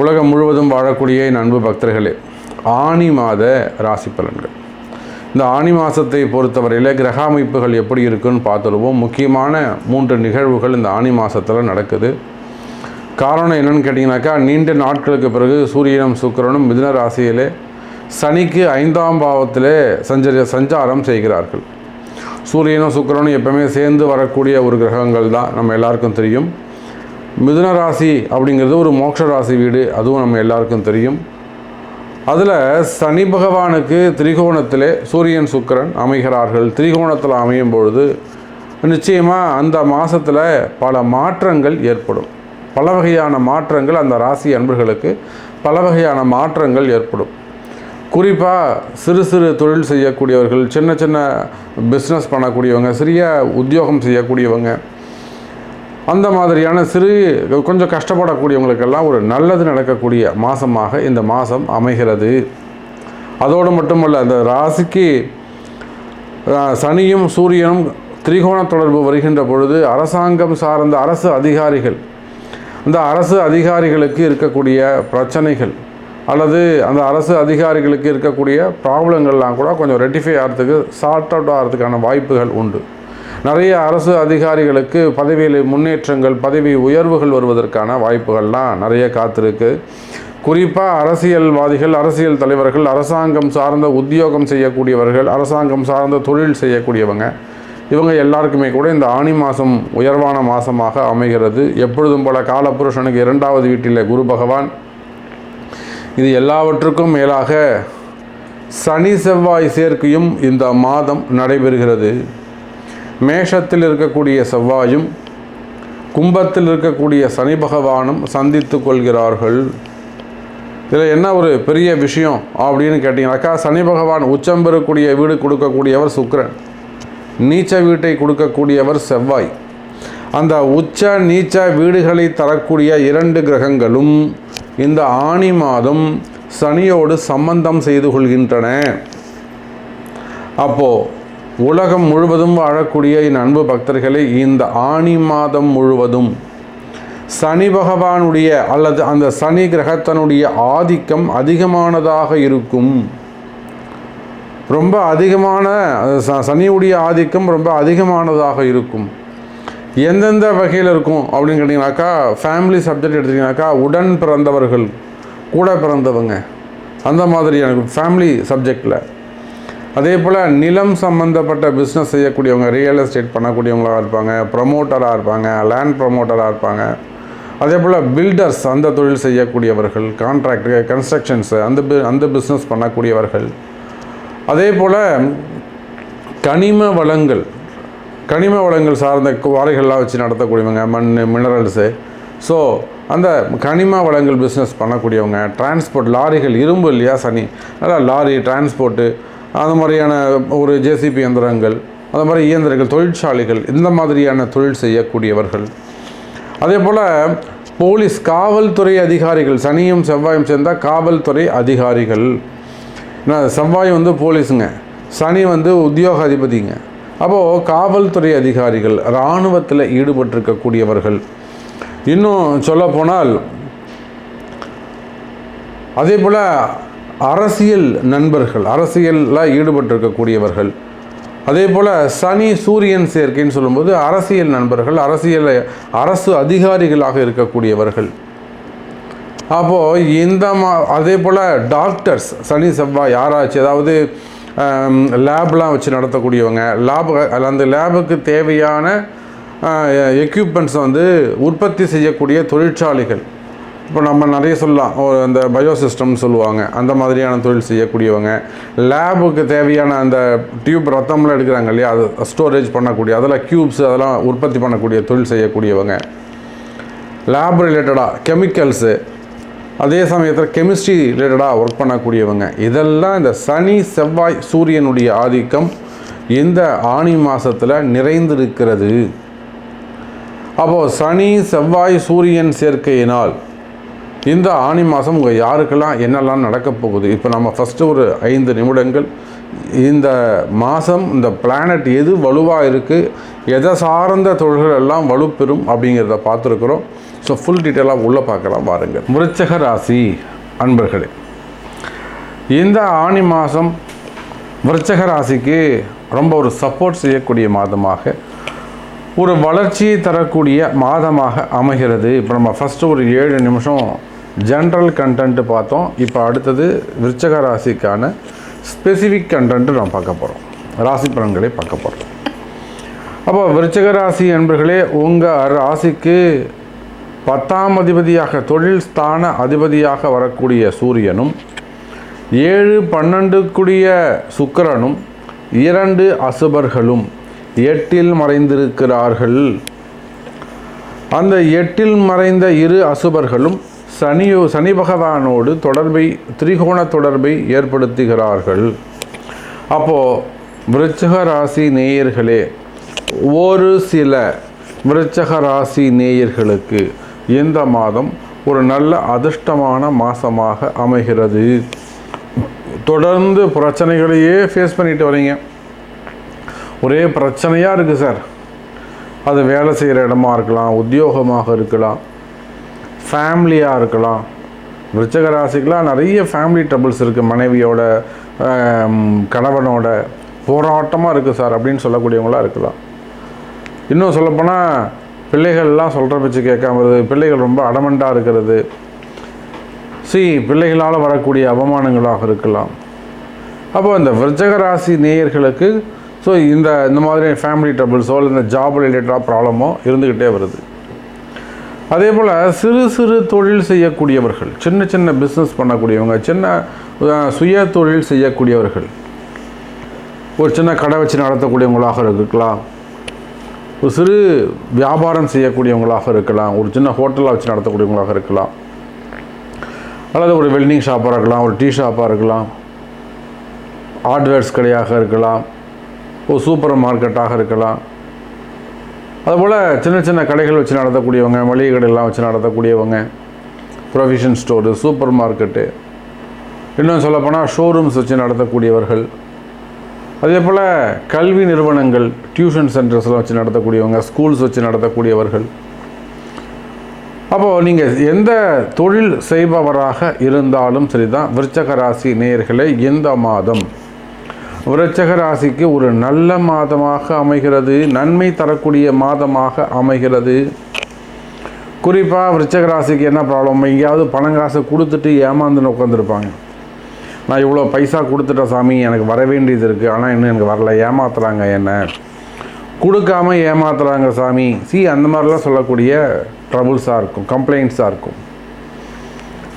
உலகம் முழுவதும் வாழக்கூடிய என் அன்பு பக்தர்களே ஆனி மாத ராசி பலன்கள். இந்த ஆனி மாதத்தை பொறுத்தவரையில் கிரக அமைப்புகள் எப்படி இருக்குன்னு பார்த்துருவோம் முக்கியமான மூன்று நிகழ்வுகள் இந்த ஆனி மாதத்தில் நடக்குது. காரணம் என்னென்னு கேட்டிங்கனாக்கா நீண்ட நாட்களுக்கு பிறகு சூரியனும் சுக்கிரனும் மிதுன ராசியிலே சனிக்கு ஐந்தாம் பாவத்திலே சஞ்சரி சஞ்சாரம் செய்கிறார்கள். சூரியனும் சுக்கிரனும் எப்பவுமே சேர்ந்து வரக்கூடிய ஒரு கிரகங்கள் தான் நம்ம எல்லாருக்கும் தெரியும். மிதுன ராசி அப்படிங்கிறது ஒரு மோட்ச ராசி வீடு அதுவும் நம்ம எல்லாருக்கும் தெரியும். அதில் சனி பகவானுக்கு திரிகோணத்திலே சூரியன் சுக்கிரன் அமைகிறார்கள். திரிகோணத்தில் அமையும் பொழுது நிச்சயமாக அந்த மாதத்தில் பல மாற்றங்கள் ஏற்படும். பல வகையான மாற்றங்கள் அந்த ராசி அன்பர்களுக்கு பல வகையான மாற்றங்கள் ஏற்படும். குறிப்பாக சிறு சிறு தொழில் செய்யக்கூடியவர்கள் சின்ன சின்ன பிஸ்னஸ் பண்ணக்கூடியவங்க சிறிய உத்தியோகம் செய்யக்கூடியவங்க அந்த மாதிரியான சிறு கொஞ்சம் கஷ்டப்படக்கூடியவங்களுக்கெல்லாம் ஒரு நல்லது நடக்கக்கூடிய மாதமாக இந்த மாதம் அமைகிறது. அதோடு மட்டுமல்ல அந்த ராசிக்கு சனியும் சூரியனும் திரிகோண தொடர்பு வருகின்ற பொழுது அரசாங்கம் சார்ந்த அரசு அதிகாரிகள் இந்த அரசு அதிகாரிகளுக்கு இருக்கக்கூடிய பிரச்சனைகள் அல்லது அந்த அரசு அதிகாரிகளுக்கு இருக்கக்கூடிய ப்ராப்ளங்கள்லாம் கூட கொஞ்சம் ரெட்டிஃபை ஆகிறதுக்கு சார்ட் அவுட் ஆகிறதுக்கான வாய்ப்புகள் உண்டு. நிறைய அரசு அதிகாரிகளுக்கு பதவியில் முன்னேற்றங்கள் பதவி உயர்வுகள் வருவதற்கான வாய்ப்புகள்லாம் நிறைய காத்திருக்கு. குறிப்பாக அரசியல்வாதிகள் அரசியல் தலைவர்கள் அரசாங்கம் சார்ந்த உத்தியோகம் செய்யக்கூடியவர்கள் அரசாங்கம் சார்ந்த தொழில் செய்யக்கூடியவங்க இவங்க எல்லாருக்குமே கூட இந்த ஆணி மாதம் உயர்வான மாதமாக அமைகிறது. எப்பொழுதும் போல காலபுருஷனுக்கு இரண்டாவது வீட்டில் குரு பகவான் இது எல்லாவற்றுக்கும் மேலாக சனி செவ்வாய் சேர்க்கையும் இந்த மாதம் நடைபெறுகிறது. மேஷத்தில் இருக்கக்கூடிய செவ்வாயும் கும்பத்தில் இருக்கக்கூடிய சனி பகவானும் சந்தித்து கொள்கிறார்கள். இதில் என்ன ஒரு பெரிய விஷயம் அப்படின்னு கேட்டிங்கனாக்கா சனி பகவான் உச்சம் பெறக்கூடிய வீடு கொடுக்கக்கூடியவர் சுக்கரன். நீச்ச வீட்டை கொடுக்கக்கூடியவர் செவ்வாய். அந்த உச்ச நீச்ச வீடுகளை தரக்கூடிய இரண்டு கிரகங்களும் இந்த ஆணி மாதம் சனியோடு சம்பந்தம் செய்து கொள்கின்றன. அப்போ உலகம் முழுவதும் வாழக்கூடிய என் அன்பு பக்தர்களை இந்த ஆணி மாதம் முழுவதும் சனி பகவானுடைய அல்லது அந்த சனி கிரகத்தனுடைய ஆதிக்கம் அதிகமானதாக இருக்கும். ரொம்ப அதிகமான ச- சனியுடைய ஆதிக்கம் ரொம்ப அதிகமானதாக இருக்கும். எந்தெந்த வகையில் இருக்கும் அப்படின்னு கேட்டிங்கனாக்கா ஃபேமிலி சப்ஜெக்ட் எடுத்திங்கனாக்கா உடன் பிறந்தவர்கள் கூட பிறந்தவங்க. அந்த மாதிரியான ஃபேமிலி சப்ஜெக்டில் அதே போல் நிலம் சம்மந்தப்பட்ட பிஸ்னஸ் செய்யக்கூடியவங்க ரியல் எஸ்டேட் பண்ணக்கூடியவங்களாக இருப்பாங்க ப்ரமோட்டராக இருப்பாங்க லேண்ட் ப்ரமோட்டராக இருப்பாங்க. அதே போல் பில்டர்ஸ் அந்த தொழில் செய்யக்கூடியவர்கள் கான்ட்ராக்டு கன்ஸ்ட்ரக்ஷன்ஸு அந்த பி அந்த பிஸ்னஸ் பண்ணக்கூடியவர்கள். அதே போல் கனிம வளங்கள் கனிம வளங்கள் சார்ந்த குவாரிகள்லாம் வச்சு நடத்தக்கூடியவங்க மண் மினரல்ஸு ஸோ அந்த கனிம வளங்கள் பிஸ்னஸ் பண்ணக்கூடியவங்க டிரான்ஸ்போர்ட் லாரிகள் இரும்பு இல்லையா சனி? அதான் லாரி டிரான்ஸ்போர்ட்டு அந்த மாதிரியான ஒரு ஜேசிபி இயந்திரங்கள் அந்த மாதிரி இயந்திரங்கள் தொழிற்சாலைகள் இந்த மாதிரியான தொழில் செய்யக்கூடியவர்கள். அதே போல் போலீஸ் காவல்துறை அதிகாரிகள் சனியும் செவ்வாயும் சேர்ந்தால் காவல்துறை அதிகாரிகள். ஏன்னா செவ்வாய் வந்து போலீஸுங்க. சனி வந்து உத்தியோக அதிபதிங்க அப்போது காவல்துறை அதிகாரிகள் இராணுவத்தில் ஈடுபட்டிருக்கக்கூடியவர்கள். இன்னும் சொல்லப்போனால் அதே போல் அரசியல் நண்பர்கள் அரசியலில் ஈடுபட்டிருக்கக்கூடியவர்கள். அதே போல் சனி சூரியன் சேர்க்கைன்னு சொல்லும்போது அரசியல் நண்பர்கள் அரசியல் அரசு அதிகாரிகளாக இருக்கக்கூடியவர்கள். அப்போது இந்த மா அதே போல் டாக்டர்ஸ் சனி செவ்வாய் யாராச்சும் அதாவது லேப்லாம் வச்சு நடத்தக்கூடியவங்க. லேப் அந்த லேபுக்கு தேவையான எக்யூப்மெண்ட்ஸ் வந்து உற்பத்தி செய்யக்கூடிய தொழிற்சாலைகள். இப்போ நம்ம நிறைய சொல்லலாம். ஒரு அந்த பயோசிஸ்டம் சொல்லுவாங்க. அந்த மாதிரியான தொழில் செய்யக்கூடியவங்க. லேபுக்கு தேவையான அந்த டியூப் ரத்தம்லாம் எடுக்கிறாங்க இல்லையா? அது ஸ்டோரேஜ் பண்ணக்கூடிய அதெல்லாம் க்யூப்ஸ் அதெல்லாம் உற்பத்தி பண்ணக்கூடிய தொழில் செய்யக்கூடியவங்க. லேப் ரிலேட்டடாக கெமிக்கல்ஸு அதே சமயத்தில் கெமிஸ்ட்ரி ரிலேட்டடாக ஒர்க் பண்ணக்கூடியவங்க. இதெல்லாம் இந்த சனி செவ்வாய் சூரியனுடைய ஆதிக்கம் இந்த ஆணி மாதத்தில் நிறைந்திருக்கிறது. அப்போது சனி செவ்வாய் சூரியன் சேர்க்கையினால் இந்த ஆணி மாதம் உங்கள் யாருக்கெல்லாம் என்னெல்லாம் நடக்கப் போகுது? இப்போ நம்ம ஃபஸ்ட்டு ஒரு ஐந்து நிமிடங்கள். இந்த மாதம் இந்த பிளானட் எது வலுவாக இருக்குது எதை சார்ந்த தொழில்கள் எல்லாம் வலுப்பெறும் அப்படிங்கிறத பார்த்துருக்குறோம். ஸோ ஃபுல் டீட்டெயிலாக உள்ளே பார்க்கலாம் பாருங்கள் விருச்சக ராசி அன்பர்களே இந்த ஆணி மாதம் விருச்சக ராசிக்கு ரொம்ப ஒரு சப்போர்ட் செய்யக்கூடிய மாதமாக ஒரு வளர்ச்சியை தரக்கூடிய மாதமாக அமைகிறது. இப்போ நம்ம ஃபஸ்ட்டு ஒரு ஏழு நிமிஷம் ஜென்ரல் கண்டென்ட்டு பார்த்தோம். இப்போ அடுத்தது விருச்சக ராசிக்கான ஸ்பெசிஃபிக் கண்டென்ட்டு நம்ம பார்க்க போகிறோம் ராசி பலன்களை பார்க்க போகிறோம் அப்போ விருச்சக ராசி என்பர்களே உங்கள் ராசிக்கு பத்தாம் அதிபதியாக தொழில் ஸ்தான அதிபதியாக வரக்கூடிய சூரியனும் ஏழு பன்னெண்டுக்குடிய சுக்கரனும் இரண்டு அசுபர்களும் எட்டில் மறைந்திருக்கிறார்கள். அந்த எட்டில் மறைந்த இரு அசுபர்களும் சனியோ சனி பகவானோடு தொடர்பை திரிகோண தொடர்பை ஏற்படுத்துகிறார்கள். அப்போது விருச்சக ராசி நேயர்களே ஒரு சில விருச்சக ராசி நேயர்களுக்கு இந்த மாதம் ஒரு நல்ல அதிர்ஷ்டமான மாதமாக அமைகிறது. தொடர்ந்து பிரச்சனைகளையே ஃபேஸ் பண்ணிட்டு வரீங்க. ஒரே பிரச்சனையாக இருக்குது சார் அது வேலை செய்கிற இடமா இருக்கலாம் உத்தியோகமாக இருக்கலாம் ஃபேமிலியாக இருக்கலாம். விருச்சக ராசிக்கெலாம் நிறைய ஃபேமிலி ட்ரபிள்ஸ் இருக்குது மனைவியோட கணவனோட போராட்டமாக இருக்குது சார் அப்படின்னு சொல்லக்கூடியவங்களாக இருக்கலாம். இன்னும் சொல்லப்போனால் பிள்ளைகள்லாம் சொல்கிற பேச்சு கேட்காம வருது பிள்ளைகள் ரொம்ப அடமண்டாக இருக்கிறது. சி பிள்ளைகளால் வரக்கூடிய அவமானங்களாக இருக்கலாம். அப்போ இந்த விருச்சக ராசி நேயர்களுக்கு ஸோ இந்த இந்த மாதிரி ஃபேமிலி ட்ரபிள்ஸோ இல்லை இந்த ஜாப் ரிலேட்டடாக ப்ராப்ளமோ இருந்துக்கிட்டே வருது. அதே போல் சிறு சிறு தொழில் செய்யக்கூடியவர்கள் சின்ன சின்ன பிஸ்னஸ் பண்ணக்கூடியவங்க சின்ன சுய தொழில் செய்யக்கூடியவர்கள் ஒரு சின்ன கடை வச்சு நடத்தக்கூடியவங்களாக இருக்கலாம். ஒரு சிறு வியாபாரம் செய்யக்கூடியவங்களாக இருக்கலாம் ஒரு சின்ன ஹோட்டலாக வச்சு நடத்தக்கூடியவங்களாக இருக்கலாம். அல்லது ஒரு வெல்டிங் ஷாப்பாக இருக்கலாம் ஒரு டீ ஷாப்பாக இருக்கலாம் ஹார்ட்வேர்ஸ் கடையாக இருக்கலாம் ஒரு சூப்பர் மார்க்கெட்டாக இருக்கலாம். அதுபோல் சின்ன சின்ன கடைகள் வச்சு நடத்தக்கூடியவங்க மளிகை கடையெல்லாம் வச்சு நடத்தக்கூடியவங்க ப்ரொவிஷன் ஸ்டோரு சூப்பர் மார்க்கெட்டு. இன்னும் சொல்லப்போனால் ஷோரூம்ஸ் வச்சு நடத்தக்கூடியவர்கள். அதே போல் கல்வி நிறுவனங்கள் டியூஷன் சென்டர்ஸ்லாம் வச்சு நடத்தக்கூடியவங்க ஸ்கூல்ஸ் வச்சு நடத்தக்கூடியவர்கள். அப்போது நீங்கள் எந்த தொழில் செய்பவராக இருந்தாலும் சரிதான் விருச்சக ராசி நேயர்களே இந்த மாதம் விருச்சக ராசிக்கு ஒரு நல்ல மாதமாக அமைகிறது நன்மை தரக்கூடிய மாதமாக அமைகிறது. குறிப்பாக விருச்சக ராசிக்கு என்ன ப்ராப்ளம் எங்கேயாவது பணம் காசை கொடுத்துட்டு ஏமாந்துன்னு உட்காந்துருப்பாங்க நான் இவ்வளோ பைசா கொடுத்துட்டேன் சாமி எனக்கு வர வேண்டியது இருக்குது ஆனால் இன்னும் எனக்கு வரல. ஏமாத்துறாங்க என்ன. கொடுக்காம ஏமாத்துறாங்க சாமி. சி அந்த மாதிரிலாம் சொல்லக்கூடிய ட்ரபுள்ஸாக இருக்கும். கம்ப்ளைண்ட்ஸாக இருக்கும்.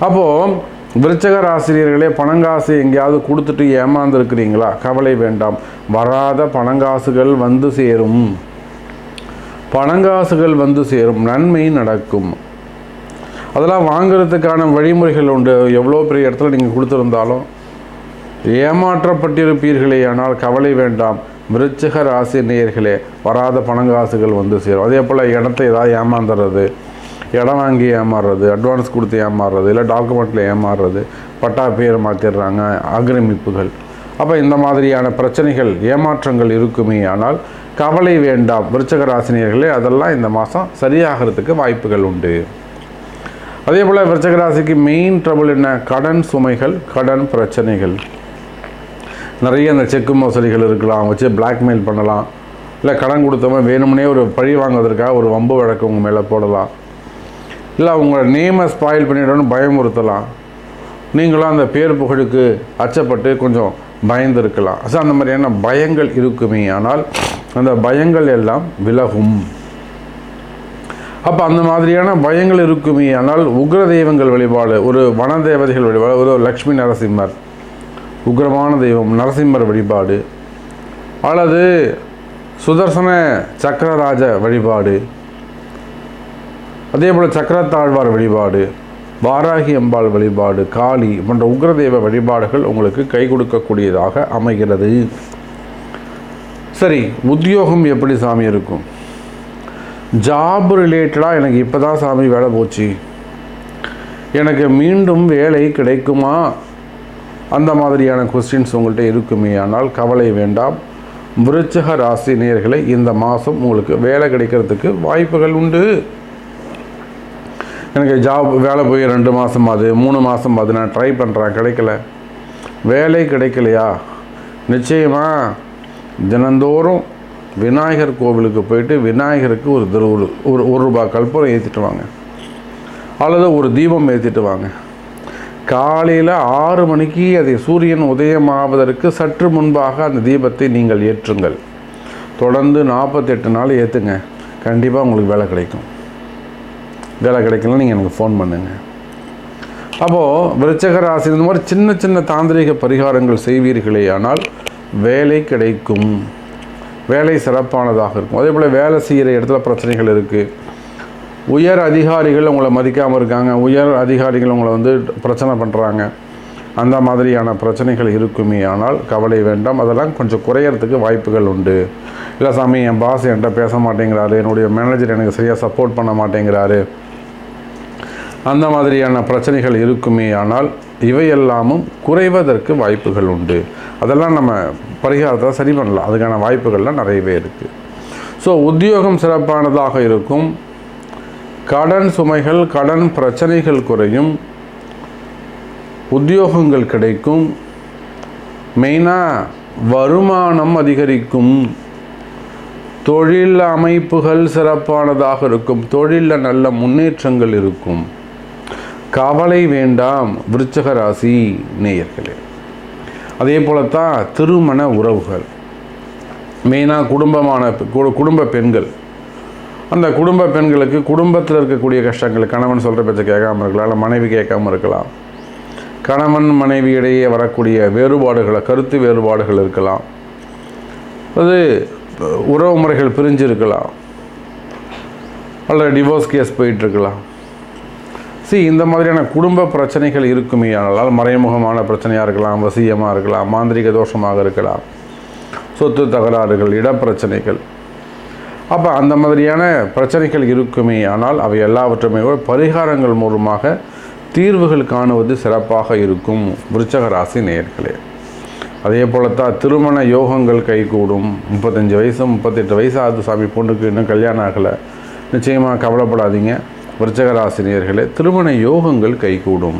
அப்போது விருச்சக ராசிரியர்களே பணங்காசு எங்கேயாவது கொடுத்துட்டு ஏமாந்துருக்கிறீங்களா? கவலை வேண்டாம். வராத பணங்காசுகள் வந்து சேரும். பணங்காசுகள் வந்து சேரும். நன்மை நடக்கும். அதெல்லாம் வாங்கிறதுக்கான வழிமுறைகள் உண்டு. எவ்வளோ பெரிய இடத்துல நீங்கள் கொடுத்துருந்தாலும். ஏமாற்றப்பட்டிருப்பீர்களே ஆனால் கவலை வேண்டாம். விருச்சிக ராசி நேயர்களே வராத பணங்காசுகள் வந்து சேரும். அதே போல் இடத்த ஏதாவது ஏமாந்துறது இடம் வாங்கி ஏமாறுறது அட்வான்ஸ் கொடுத்து ஏமாறுறது இல்லை டாக்குமெண்ட்டில் ஏமாறுறது பட்டா பேர் மாற்றிடுறாங்க ஆக்கிரமிப்புகள். அப்போ இந்த மாதிரியான பிரச்சனைகள் ஏமாற்றங்கள் இருக்குமே ஆனால் கவலை வேண்டாம். விருச்சக ராசினியர்களே அதெல்லாம் இந்த மாதம் சரியாகிறதுக்கு வாய்ப்புகள் உண்டு. அதே போல் விருச்சக ராசிக்கு மெயின் ட்ரபுள் என்ன? கடன் சுமைகள் கடன் பிரச்சனைகள். நிறைய இந்த செக்கு மோசடிகள் இருக்கலாம் வச்சு பிளாக்மெயில் பண்ணலாம். இல்லை கடன் கொடுத்தவன் வேணும்னே ஒரு பழி வாங்குவதற்காக ஒரு வம்பு வழக்கு உங்கள் மேலே போடலாம். இல்லை உங்களோட நேமை ஸ்பாயில் பண்ணிடணும்னு பயமுறுத்தலாம் நீங்களும் அந்த பேர் புகழுக்கு அச்சப்பட்டு கொஞ்சம் பயந்து இருக்கலாம். ஸோ அந்த மாதிரியான பயங்கள் இருக்குமே. ஆனால் அந்த பயங்கள் எல்லாம் விலகும். அப்போ அந்த மாதிரியான பயங்கள் இருக்குமே. ஆனால் உக்ர தெய்வங்கள் வழிபாடு ஒரு வன தேவதைகள் வழிபாடு ஒரு லக்ஷ்மி நரசிம்மர். உக்ரமான தெய்வம் நரசிம்மர் வழிபாடு. அல்லது சுதர்சன சக்கரராஜ வழிபாடு. அதே போல் சக்கரத்தாழ்வார் வழிபாடு வாராகி அம்பாள் வழிபாடு காளி போன்ற உக்ரதெய்வ வழிபாடுகள் உங்களுக்கு கை கொடுக்கக்கூடியதாக அமைகிறது. சரி உத்தியோகம் எப்படி சாமி இருக்கும்? ஜாப் ரிலேட்டடாக எனக்கு இப்போ தான் சாமி வேலை போச்சு. எனக்கு மீண்டும் வேலை கிடைக்குமா? அந்த மாதிரியான கொஸ்டின்ஸ் உங்கள்கிட்ட இருக்குமே ஆனால் கவலை வேண்டாம். விருச்சக ராசி நேர்களை இந்த மாதம் உங்களுக்கு வேலை கிடைக்கிறதுக்கு வாய்ப்புகள் உண்டு. எனக்கு ஜாப் வேலை போய் ரெண்டு மாதம் ஆகுது மூணு மாதம் ஆகுது நான் ட்ரை பண்ணுறேன் கிடைக்கல. வேலை கிடைக்கலையா? நிச்சயமாக தினந்தோறும் விநாயகர் கோவிலுக்கு போயிட்டு விநாயகருக்கு ஒரு திரு- ஒரு ஒரு ஒரு ரூபாய் கற்பூரம் ஏற்றிட்டு வாங்க. அல்லது ஒரு தீபம் ஏற்றிட்டு வாங்க. காலையில் ஆறு மணிக்கு அதை சூரியன் உதயமாவதற்கு சற்று முன்பாக அந்த தீபத்தை நீங்கள் ஏற்றுங்கள். தொடர்ந்து நாற்பத்தெட்டு நாள் ஏற்றுங்க கண்டிப்பாக உங்களுக்கு வேலை கிடைக்கும். வேலை கிடைக்கலன்னு நீங்கள் எனக்கு ஃபோன் பண்ணுங்கள் அப்போது விருச்சக ராசி இந்த மாதிரி சின்ன சின்ன தாந்திரிக பரிகாரங்கள் செய்வீர்களே ஆனால் வேலை கிடைக்கும். வேலை சிறப்பானதாக இருக்கும். அதே போல் வேலை செய்கிற இடத்துல பிரச்சனைகள் இருக்குது உயர் அதிகாரிகள் உங்களை மதிக்காமல் இருக்காங்க. உயர் அதிகாரிகள் உங்களை வந்து பிரச்சனை பண்ணுறாங்க அந்த மாதிரியான பிரச்சனைகள் இருக்குமே. ஆனால் கவலை வேண்டாம். அதெல்லாம் கொஞ்சம் குறையறதுக்கு வாய்ப்புகள் உண்டு. இல்லை சாமி என் பாஸ் என்கிட்ட பேச மாட்டேங்கிறாரு. என்னுடைய மேனேஜர் எனக்கு சரியாக சப்போர்ட் பண்ண மாட்டேங்கிறாரு. அந்த மாதிரியான பிரச்சனைகள் இருக்குமே. ஆனால் இவையெல்லாமும் குறைவதற்கு வாய்ப்புகள் உண்டு. அதெல்லாம் நம்ம பரிகாரத்தை சரி பண்ணலாம். அதுக்கான வாய்ப்புகள்லாம் நிறையவே இருக்குது ஸோ உத்தியோகம் சிறப்பானதாக இருக்கும். கடன் சுமைகள் கடன் பிரச்சனைகள் குறையும். உத்தியோகங்கள் கிடைக்கும். மெயினாக வருமானம் அதிகரிக்கும். தொழில் அமைப்புகள் சிறப்பானதாக இருக்கும். தொழிலில் நல்ல முன்னேற்றங்கள் இருக்கும். கவலை வேண்டாம் விருச்சக ராசி நேயர்களே. அதே போலத்தான் திருமண உறவுகள். மெயினாக குடும்பமான கு- குடும்ப பெண்கள். அந்த குடும்ப பெண்களுக்கு குடும்பத்தில் இருக்கக்கூடிய கஷ்டங்கள் கணவன் சொல்கிற பேச்சை கேட்காம இருக்கலாம் இல்லை மனைவி கேட்காம இருக்கலாம். கணவன் மனைவி இடையே வரக்கூடிய வேறுபாடுகளை கருத்து வேறுபாடுகள் இருக்கலாம். அது உறவு முறைகள் பிரிஞ்சு இருக்கலாம். அல்லது டிவோர்ஸ் கேஸ் போயிட்டுருக்கலாம் சி இந்த மாதிரியான குடும்ப பிரச்சனைகள் இருக்குமே ஆனால் மறைமுகமான பிரச்சனையாக இருக்கலாம் வசியமாக இருக்கலாம் மாந்திரிக தோஷமாக இருக்கலாம். சொத்து தகராறுகள் இடப்பிரச்சனைகள் அப்போ அந்த மாதிரியான பிரச்சனைகள் இருக்குமே ஆனால் அவை எல்லாவற்றுமே பரிகாரங்கள் மூலமாக தீர்வுகள் காணுவது சிறப்பாக இருக்கும் விருச்சகராசி நேர்களே நேயர்களே. அதே போலத்தான் திருமண யோகங்கள் கைகூடும். முப்பத்தஞ்சு வயசு முப்பத்தெட்டு வயசு ஆகுது சாமி பொண்ணுக்கு இன்னும் கல்யாணம் ஆகலை. நிச்சயமாக கவலைப்படாதீங்க. விருச்சகராசினியர்களே திருமண யோகங்கள் கைகூடும்.